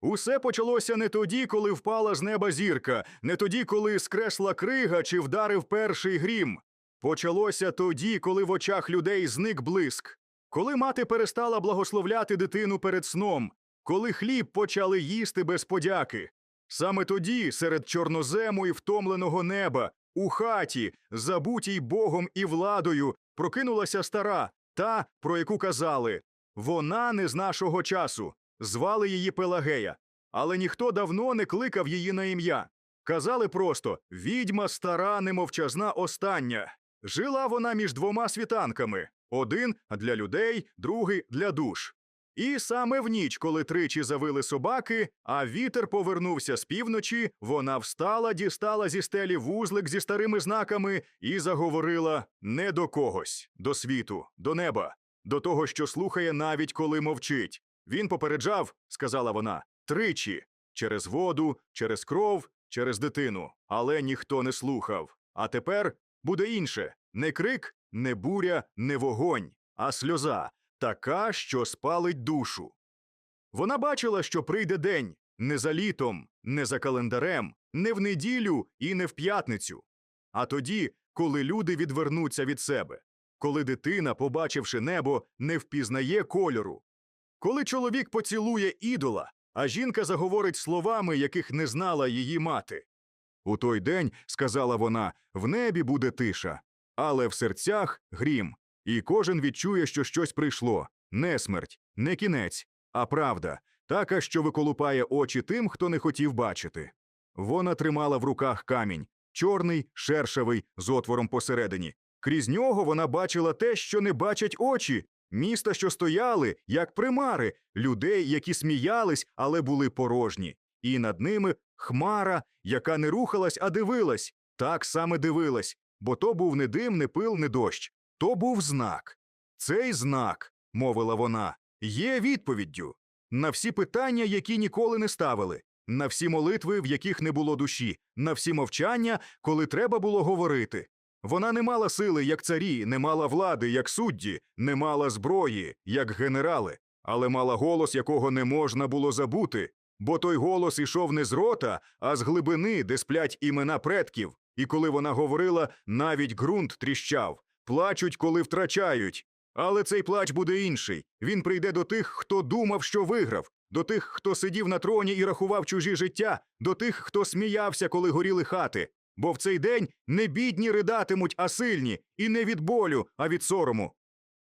Усе почалося не тоді, коли впала з неба зірка, не тоді, коли скресла крига чи вдарив перший грім. Почалося тоді, коли в очах людей зник блиск, коли мати перестала благословляти дитину перед сном, коли хліб почали їсти без подяки. Саме тоді, серед чорнозему і втомленого неба, у хаті, забутій Богом і владою, прокинулася стара, та, про яку казали вона не з нашого часу. Звали її Пелагея, але ніхто давно не кликав її на ім'я. Казали просто відьма стара, немовчазна остання. Жила вона між двома світанками один для людей, другий для душ. І саме в ніч, коли тричі завили собаки, а вітер повернувся з півночі, вона встала, дістала зі стелі вузлик зі старими знаками і заговорила не до когось, до світу, до неба, до того, що слухає навіть коли мовчить. Він попереджав, сказала вона, тричі через воду, через кров, через дитину, але ніхто не слухав. А тепер буде інше не крик, не буря, не вогонь, а сльоза, така, що спалить душу. Вона бачила, що прийде день не за літом, не за календарем, не в неділю і не в п'ятницю, а тоді, коли люди відвернуться від себе, коли дитина, побачивши небо, не впізнає кольору, коли чоловік поцілує ідола, а жінка заговорить словами, яких не знала її мати. У той день, сказала вона, в небі буде тиша, але в серцях грім, і кожен відчує, що щось прийшло не смерть, не кінець, а правда, така, що виколупає очі тим, хто не хотів бачити. Вона тримала в руках камінь, чорний, шершавий, з отвором посередині. Крізь нього вона бачила те, що не бачать очі, міста, що стояли, як примари, людей, які сміялись, але були порожні, і над ними хмара, яка не рухалась, а дивилась, так саме дивилась, бо то був не дим, не пил, не дощ. То був знак. Цей знак, мовила вона, є відповіддю на всі питання, які ніколи не ставили, на всі молитви, в яких не було душі, на всі мовчання, коли треба було говорити. Вона не мала сили, як царі, не мала влади, як судді, не мала зброї, як генерали, але мала голос, якого не можна було забути, бо той голос ішов не з рота, а з глибини, де сплять імена предків. І коли вона говорила, навіть ґрунт тріщав, плачуть, коли втрачають. Але цей плач буде інший. Він прийде до тих, хто думав, що виграв, до тих, хто сидів на троні і рахував чужі життя, до тих, хто сміявся, коли горіли хати. Бо в цей день не бідні ридатимуть, а сильні, і не від болю, а від сорому.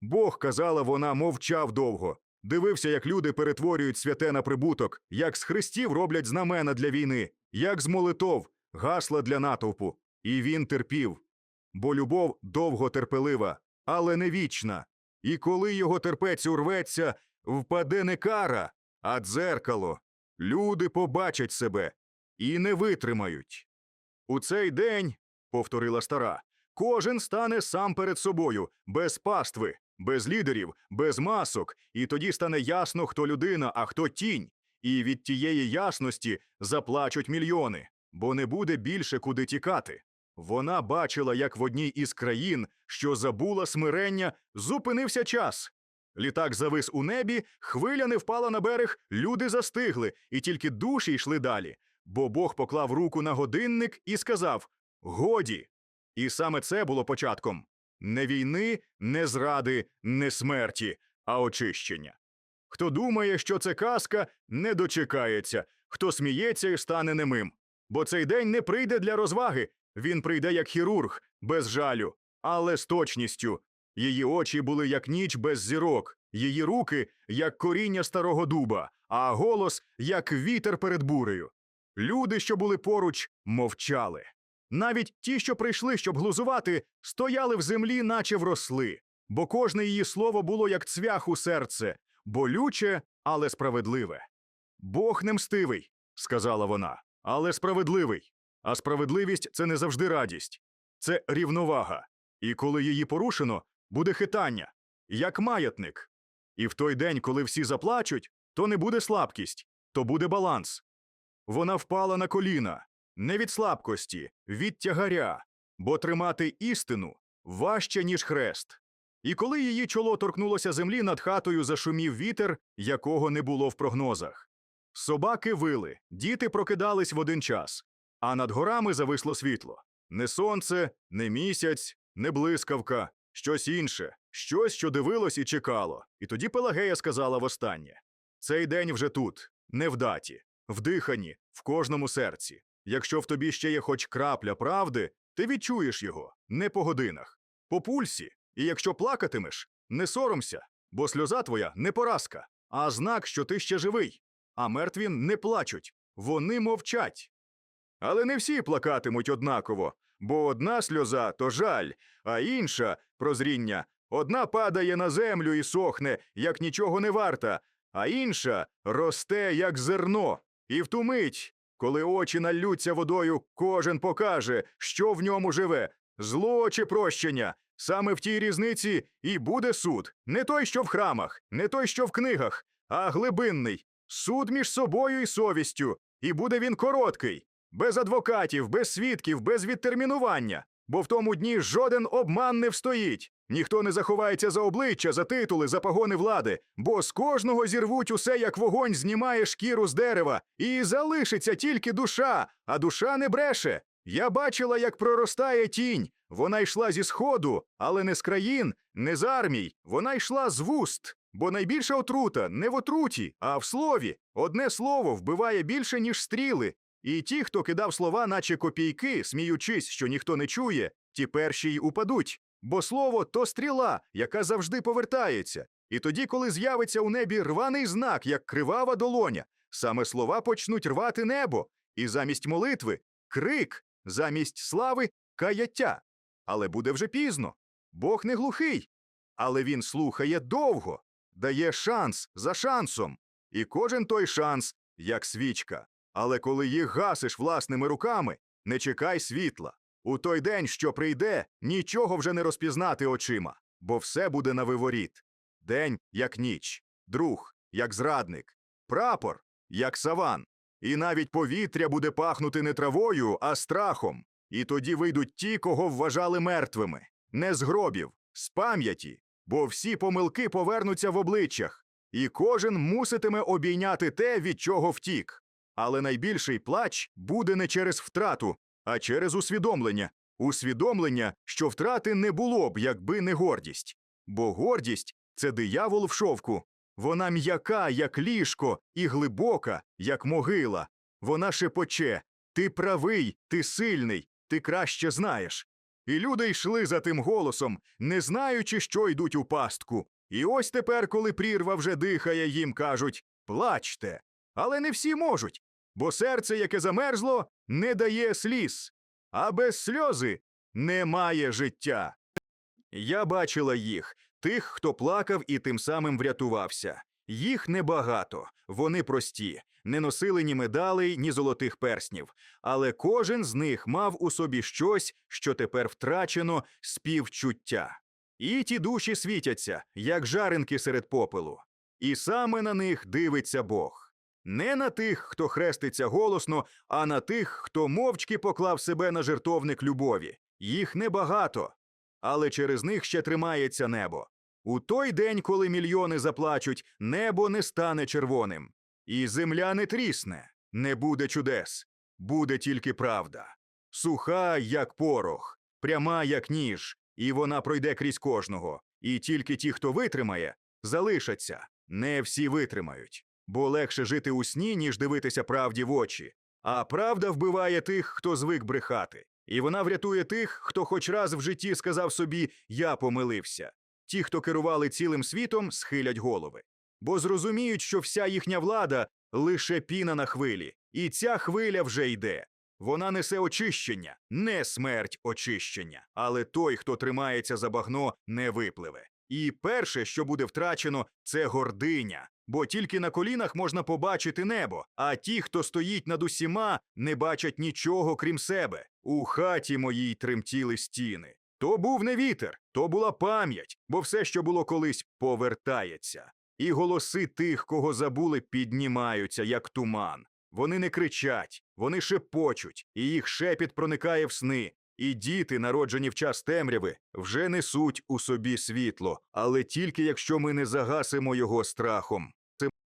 Бог, казала вона, мовчав довго. Дивився, як люди перетворюють святе на прибуток, як з хрестів роблять знамена для війни, як з молитов, гасла для натовпу. І він терпів. Бо любов довго терпелива, але не вічна. І коли його терпець урветься, впаде не кара, а дзеркало. Люди побачать себе і не витримають. У цей день, повторила стара, кожен стане сам перед собою, без пастви, без лідерів, без масок, і тоді стане ясно, хто людина, а хто тінь. І від тієї ясності заплачуть мільйони, бо не буде більше куди тікати. Вона бачила, як в одній із країн, що забула смирення, зупинився час. Літак завис у небі, хвиля не впала на берег, люди застигли, і тільки душі йшли далі. Бо Бог поклав руку на годинник і сказав Годі. І саме це було початком не війни, не зради, не смерті, а очищення. Хто думає, що це казка, не дочекається, хто сміється і стане немим. Бо цей день не прийде для розваги, він прийде як хірург, без жалю, але з точністю. Її очі були як ніч без зірок, її руки як коріння старого дуба, а голос як вітер перед бурею. Люди, що були поруч, мовчали. Навіть ті, що прийшли, щоб глузувати, стояли в землі, наче вросли, бо кожне її слово було як цвях у серце, болюче, але справедливе. Бог не мстивий, сказала вона, але справедливий. А справедливість це не завжди радість, це рівновага. І коли її порушено, буде хитання, як маятник. І в той день, коли всі заплачуть, то не буде слабкість, то буде баланс. Вона впала на коліна, не від слабкості, від тягаря, бо тримати істину важче, ніж хрест. І коли її чоло торкнулося землі, над хатою зашумів вітер, якого не було в прогнозах. Собаки вили, діти прокидались в один час, а над горами зависло світло. Не сонце, не місяць, не блискавка, щось інше, щось, що дивилось і чекало. І тоді Пелагея сказала востаннє: Цей день вже тут, не в даті, в диханні, в кожному серці. Якщо в тобі ще є хоч крапля правди, ти відчуєш його не по годинах, по пульсі. І якщо плакатимеш, не соромся, бо сльоза твоя не поразка, а знак, що ти ще живий. А мертві не плачуть, вони мовчать. Але не всі плакатимуть однаково, бо одна сльоза то жаль, а інша прозріння одна падає на землю і сохне, як нічого не варта, а інша росте, як зерно. І в ту мить, коли очі наллються водою, кожен покаже, що в ньому живе зло чи прощення. Саме в тій різниці і буде суд, не той, що в храмах, не той, що в книгах, а глибинний суд між собою і совістю. І буде він короткий, без адвокатів, без свідків, без відтермінування. Бо в тому дні жоден обман не встоїть. Ніхто не заховається за обличчя, за титули, за погони влади, бо з кожного зірвуть усе, як вогонь знімає шкіру з дерева, і залишиться тільки душа, а душа не бреше. Я бачила, як проростає тінь. Вона йшла зі сходу, але не з країн, не з армій. Вона йшла з вуст. Бо найбільша отрута не в отруті, а в слові. Одне слово вбиває більше, ніж стріли. І ті, хто кидав слова, наче копійки, сміючись, що ніхто не чує, ті перші й упадуть. Бо слово то стріла, яка завжди повертається. І тоді, коли з'явиться у небі рваний знак, як кривава долоня, саме слова почнуть рвати небо, і замість молитви крик, замість слави каяття. Але буде вже пізно. Бог не глухий, але він слухає довго, дає шанс за шансом. І кожен той шанс, як свічка. Але коли їх гасиш власними руками, не чекай світла. У той день, що прийде, нічого вже не розпізнати очима, бо все буде на виворіт. День, як ніч, друг, як зрадник, прапор, як саван. І навіть повітря буде пахнути не травою, а страхом. І тоді вийдуть ті, кого вважали мертвими, не з гробів, з пам'яті, бо всі помилки повернуться в обличчях, і кожен муситиме обійняти те, від чого втік. Але найбільший плач буде не через втрату, а через усвідомлення. Усвідомлення, що втрати не було б, якби не гордість. Бо гордість це диявол в шовку. Вона м'яка, як ліжко, і глибока, як могила. Вона шепоче Ти правий, ти сильний, ти краще знаєш. І люди йшли за тим голосом, не знаючи, що йдуть у пастку. І ось тепер, коли прірва вже дихає, їм кажуть плачте. Але не всі можуть, бо серце, яке замерзло, не дає сліз, а без сльози немає життя. Я бачила їх, тих, хто плакав і тим самим врятувався. Їх небагато, вони прості, не носили ні медалей, ні золотих перснів, але кожен з них мав у собі щось, що тепер втрачено співчуття. І ті душі світяться, як жаринки серед попелу. І саме на них дивиться Бог. Не на тих, хто хреститься голосно, а на тих, хто мовчки поклав себе на жертовник любові. Їх небагато, але через них ще тримається небо. У той день, коли мільйони заплачуть, небо не стане червоним. І земля не трісне, не буде чудес, буде тільки правда. Суха, як порох, пряма, як ніж, і вона пройде крізь кожного. І тільки ті, хто витримає, залишаться. Не всі витримають, бо легше жити у сні, ніж дивитися правді в очі. А правда вбиває тих, хто звик брехати. І вона врятує тих, хто хоч раз в житті сказав собі Я помилився. Ті, хто керували цілим світом, схилять голови. Бо зрозуміють, що вся їхня влада лише піна на хвилі, і ця хвиля вже йде. Вона несе очищення, не смерть очищення. Але той, хто тримається за багно, не випливе. І перше, що буде втрачено, це гординя. Бо тільки на колінах можна побачити небо, а ті, хто стоїть над усіма, не бачать нічого крім себе. У хаті моїй тремтіли стіни. То був не вітер, то була пам'ять, бо все, що було колись, повертається. І голоси тих, кого забули, піднімаються, як туман. Вони не кричать, вони шепочуть, і їх шепіт проникає в сни. І діти, народжені в час темряви, вже несуть у собі світло, але тільки якщо ми не загасимо його страхом.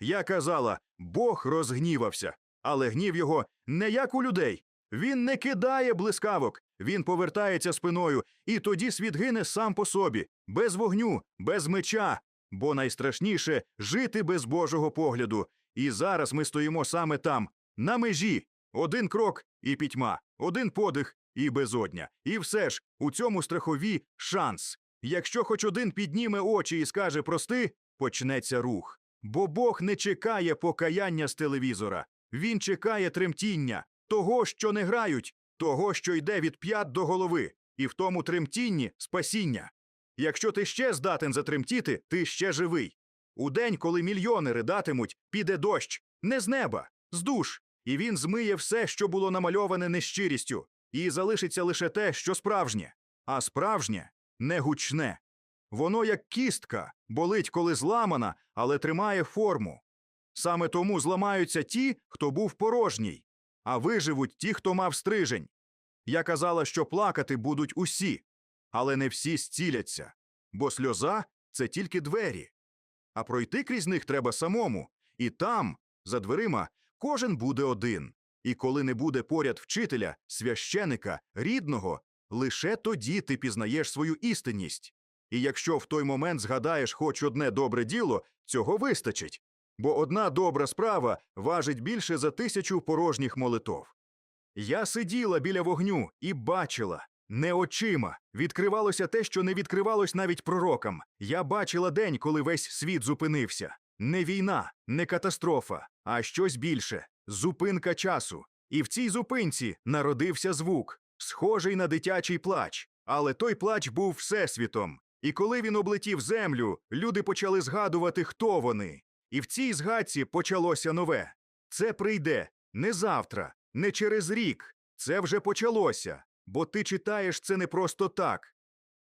Я казала, Бог розгнівався, але гнів його не як у людей. Він не кидає блискавок, він повертається спиною, і тоді світ гине сам по собі, без вогню, без меча. Бо найстрашніше жити без Божого погляду. І зараз ми стоїмо саме там, на межі. Один крок і пітьма, один подих і безодня. І все ж у цьому страхові шанс. Якщо хоч один підніме очі і скаже прости, почнеться рух. Бо Бог не чекає покаяння з телевізора. Він чекає тремтіння, того, що не грають, того, що йде від п'ят до голови, і в тому тремтінні спасіння. Якщо ти ще здатен затремтіти, ти ще живий. У день, коли мільйони ридатимуть, піде дощ, не з неба, з душ, і він змиє все, що було намальоване нещирістю, і залишиться лише те, що справжнє, а справжнє не гучне. Воно як кістка, болить, коли зламана, але тримає форму. Саме тому зламаються ті, хто був порожній, а виживуть ті, хто мав стрижень. Я казала, що плакати будуть усі, але не всі зціляться, бо сльоза це тільки двері. А пройти крізь них треба самому, і там, за дверима, кожен буде один. І коли не буде поряд вчителя, священика, рідного, лише тоді ти пізнаєш свою істинність. І якщо в той момент згадаєш хоч одне добре діло, цього вистачить, бо одна добра справа важить більше за тисячу порожніх молитов. Я сиділа біля вогню і бачила, не очима, відкривалося те, що не відкривалось навіть пророкам. Я бачила день, коли весь світ зупинився. Не війна, не катастрофа, а щось більше зупинка часу. І в цій зупинці народився звук, схожий на дитячий плач. Але той плач був всесвітом. І коли він облетів землю, люди почали згадувати, хто вони. І в цій згадці почалося нове. Це прийде не завтра, не через рік. Це вже почалося, бо ти читаєш це не просто так.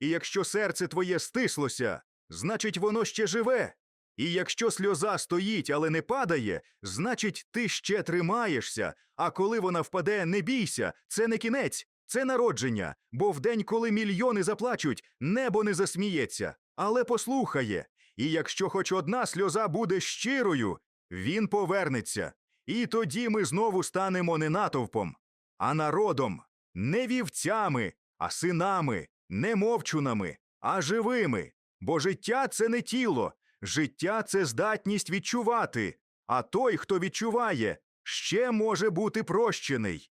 І якщо серце твоє стислося, значить воно ще живе. І якщо сльоза стоїть, але не падає, значить ти ще тримаєшся, а коли вона впаде, не бійся, це не кінець, це народження, бо в день, коли мільйони заплачуть, небо не засміється, але послухає. І якщо хоч одна сльоза буде щирою, він повернеться. І тоді ми знову станемо не натовпом, а народом, не вівцями, а синами, не мовчунами, а живими. Бо життя це не тіло, життя це здатність відчувати, а той, хто відчуває, ще може бути прощений.